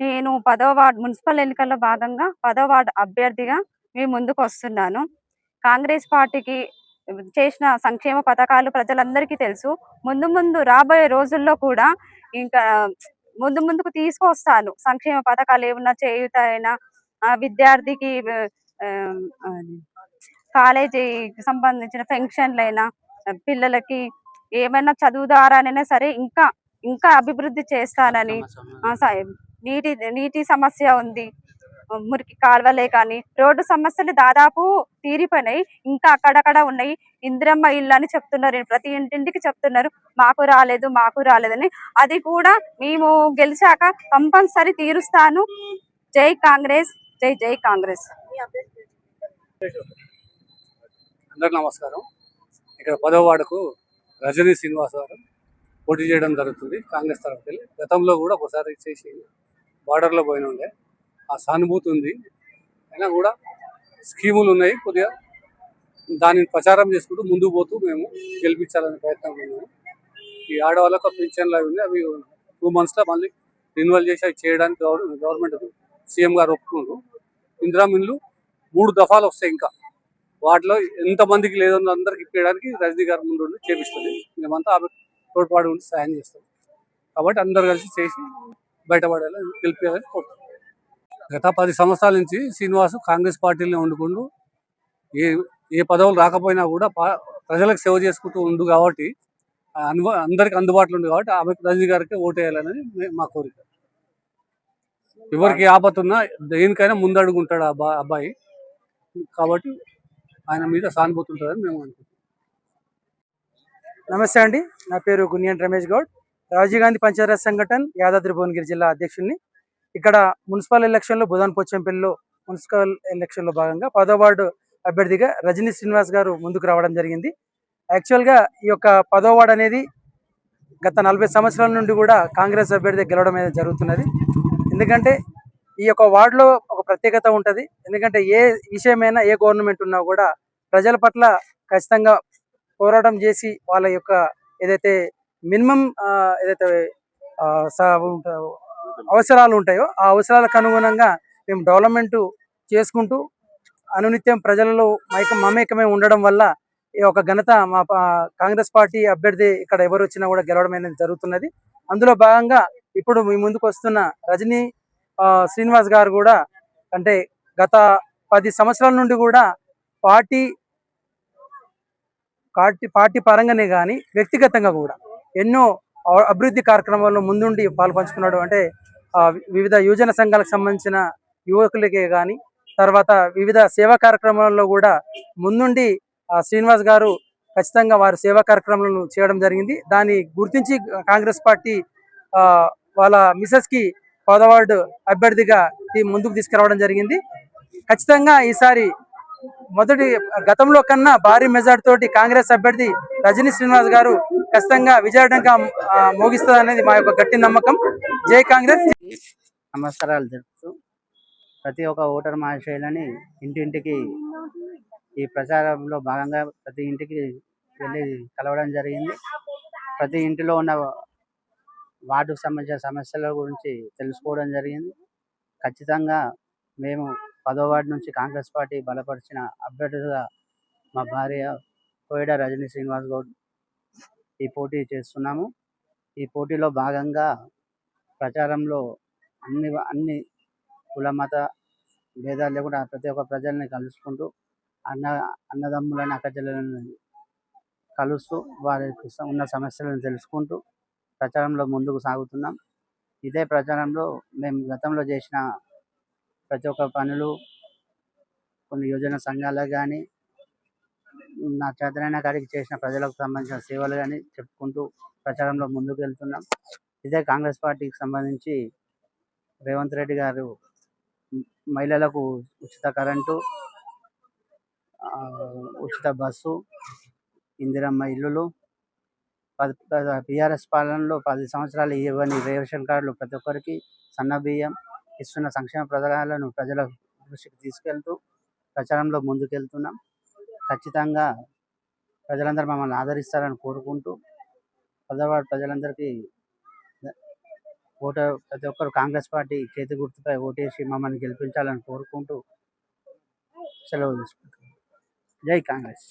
నేను పదవ ward municipal ఎన్నికల్లో భాగంగా పదవ వార్డు అభ్యర్థిగా మీ ముందుకు వస్తున్నాను. కాంగ్రెస్ పార్టీకి చేసిన సంక్షేమ పథకాలు ప్రజలందరికీ తెలుసు. ముందు ముందు రాబోయే రోజుల్లో కూడా ఇంకా ముందు ముందుకు తీసుకొస్తాను. సంక్షేమ పథకాలు ఏమన్నా చేయుతాయినా? విద్యార్థికి కాలేజీకి సంబంధించిన పెన్షన్లైనా పిల్లలకి ఏమైనా చదువు ద్వారానైనా సరే ఇంకా ఇంకా అభివృద్ధి చేస్తానని నీటి నీటి సమస్య ఉంది. మురికి కాలువలే కానీ రోడ్డు సమస్యలు దాదాపు తీరిపోయినాయి. ఇంకా అక్కడక్కడ ఉన్నాయి. ఇందిరమ్మ ఇల్లు అని చెప్తున్నారు. ప్రతి ఇంటింటికి చెప్తున్నారు. మాకు రాలేదు మాకు రాలేదని. అది కూడా మేము గెలిచాక కంపల్సరీ తీరుస్తాను. జై కాంగ్రెస్. జై జై కాంగ్రెస్. అందరు నమస్కారం. ఇక్కడ పదవ వార్డుకు రజనీ శ్రీనివాస్ గారు పోటీ చేయడం జరుగుతుంది కాంగ్రెస్ తరఫు వెళ్ళి గతంలో కూడా ఒకసారి చేసి బార్డర్లో పోయిన ఉండే. ఆ సానుభూతి ఉంది. అయినా కూడా స్కీములు ఉన్నాయి. కొద్దిగా దానిని ప్రచారం చేసుకుంటూ ముందుకు పోతూ మేము గెలిపించాలనే ప్రయత్నం ఉన్నాము. ఈ ఆడవాళ్ళకు పింఛన్లు అవి ఉన్నాయి అవి టూ మంత్స్లో మళ్ళీ రిన్యువల్ చేసి అవి చేయడానికి గవర్నమెంట్ సీఎం గారు ఒప్పుకున్నారు. ఇందిరా మిల్లు మూడు దఫాలు వస్తాయి ఇంకా. వాటిలో ఎంతమందికి లేదో అందరికి ఇప్పించడానికి రజనీ గారి ముందు చేపిస్తుంది. మేమంతా ఆమె తోడ్పాటు ఉండి సాయం చేస్తాం. కాబట్టి అందరు కలిసి చేసి బయటపడేలా గెలిపేయాలని కోరుతున్నాం. గత పది సంవత్సరాల నుంచి శ్రీనివాసు కాంగ్రెస్ పార్టీలో వండుకుంటూ ఏ ఏ పదవులు రాకపోయినా కూడా ప్రజలకు సేవ చేసుకుంటూ ఉండు కాబట్టి ఆ అందరికి అందుబాటులో ఉంది కాబట్టి ఆమె రజనీ గారికి ఓటేయాలనేది మా కోరిక. ఎవరికి ఆపతున్నా దేనికైనా ముందడుగుంటాడు ఆ అబ్బా- అబ్బాయి. కాబట్టి ఆయన మీద సానుభూతి ఉంటుందని మేము అనుకుంటున్నాం. నమస్తే అండి. నా పేరు గునియన్ రమేష్ గౌడ్. రాజీవ్ గాంధీ పంచాయత్ సంఘటన్ యాదాద్రి భువనగిరి జిల్లా అధ్యక్షుడిని. ఇక్కడ మున్సిపల్ ఎలక్షన్లో బుధన్ పోచంపల్లిలో మున్సిపల్ ఎలక్షన్లో భాగంగా పదో వార్డు అభ్యర్థిగా రజనీ శ్రీనివాస్ గారు ముందుకు రావడం జరిగింది. యాక్చువల్గా ఈ యొక్క పదో వార్డు అనేది గత నలభై సంవత్సరాల నుండి కూడా కాంగ్రెస్ అభ్యర్థి గెలవడం అనేది జరుగుతున్నది. ఎందుకంటే ఈ యొక్క వార్డులో ఒక ప్రత్యేకత ఉంటుంది. ఎందుకంటే ఏ విషయమైనా ఏ గవర్నమెంట్ ఉన్నా కూడా ప్రజల పట్ల ఖచ్చితంగా పోరాటం చేసి వాళ్ళ యొక్క ఏదైతే మినిమం ఏదైతే స- అవసరాలు ఉంటాయో ఆ అవసరాలకు అనుగుణంగా మేము డెవలప్మెంట్ చేసుకుంటూ అనునిత్యం ప్రజలలో మైక మమేకమే ఉండడం వల్ల ఈ యొక్క ఘనత మా కాంగ్రెస్ పార్టీ అభ్యర్థి ఇక్కడ ఎవరు వచ్చినా కూడా గెలవడం అనేది జరుగుతున్నది. అందులో భాగంగా ఇప్పుడు మీ ముందుకు వస్తున్న రజనీ ఆ, శ్రీనివాస్ గారు కూడా అంటే గత పది సంవత్సరాల నుండి కూడా పార్టీ పార్టీ పార్టీ పరంగానే కానీ వ్యక్తిగతంగా కూడా ఎన్నో అభివృద్ధి కార్యక్రమాల్లో ముందుండి పాల్పంచుకున్నాడు. అంటే ఆ, వివిధ యువజన సంఘాలకు సంబంధించిన యువకులకే కానీ తర్వాత వివిధ సేవా కార్యక్రమాల్లో కూడా ముందుండి శ్రీనివాస్ గారు ఖచ్చితంగా వారి సేవా కార్యక్రమాలను చేయడం జరిగింది. దాన్ని గుర్తించి కాంగ్రెస్ పార్టీ ఆ, వాళ్ళ మిస్సెస్కి పదవార్డు అభ్యర్థిగా ముందుకు తీసుకురావడం జరిగింది. ఖచ్చితంగా ఈసారి మొదటి గతంలో కన్నా భారీ మెజార్టీ తోటి కాంగ్రెస్ అభ్యర్థి రజనీ శ్రీనివాస్ గారు ఖచ్చితంగా విజయడంగా మోగిస్తుంది అనేది మా యొక్క గట్టి నమ్మకం. జై కాంగ్రెస్. నమస్కారాలు జరుపుతూ ప్రతి ఒక్క ఓటర్ మహాశైలని ఇంటింటికి ఈ ప్రచారంలో భాగంగా ప్రతి ఇంటికి వెళ్ళి కలవడం జరిగింది. ప్రతి ఇంటిలో ఉన్న వార్డుకు సంబంధించిన సమస్యల గురించి తెలుసుకోవడం జరిగింది. ఖచ్చితంగా మేము పదో వార్డు నుంచి కాంగ్రెస్ పార్టీ బలపరిచిన అభ్యర్థులుగా మా భార్య కోయడ రజనీ శ్రీనివాస్ గౌడ్ ఈ పోటీ చేస్తున్నాము. ఈ పోటీలో భాగంగా ప్రచారంలో అన్ని అన్ని కుల మత భేదాలు లేకుండా ప్రతి ఒక్క ప్రజల్ని కలుసుకుంటూ అన్న అన్నదమ్ములని అక్కచెల్లెలను కలుస్తూ వారికి ఉన్న సమస్యలను తెలుసుకుంటూ ప్రచారంలో ముందుకు సాగుతున్నాం. ఇదే ప్రచారంలో మేము గతంలో చేసిన ప్రతి ఒక్క పనులు కొన్ని యోజన సంఘాలకు కానీ నా చేతనైన కాడికి చేసిన ప్రజలకు సంబంధించిన సేవలు కానీ చెప్పుకుంటూ ప్రచారంలో ముందుకు వెళ్తున్నాం. ఇదే కాంగ్రెస్ పార్టీకి సంబంధించి రేవంత్ రెడ్డి గారు మహిళలకు ఉచిత కరెంటు ఉచిత బస్సు ఇందిరమ్మ ఇల్లులు బీఆర్ఎస్ పాలనలో పది సంవత్సరాలు ఇవ్వని రేషన్ కార్డులు ప్రతి ఒక్కరికి సన్న బియ్యం ఇస్తున్న సంక్షేమ పథకాలను ప్రజల దృష్టికి తీసుకెళ్తూ ప్రచారంలో ముందుకెళ్తున్నాం. ఖచ్చితంగా ప్రజలందరూ మమ్మల్ని ఆదరిస్తారని కోరుకుంటూ పెద్దవాడు ప్రజలందరికీ ఓటు ప్రతి ఒక్కరు కాంగ్రెస్ పార్టీ చేతి గుర్తుపై ఓటేసి మమ్మల్ని గెలిపించాలని కోరుకుంటూ సెలవు తీసుకుంటున్నాం. జై కాంగ్రెస్.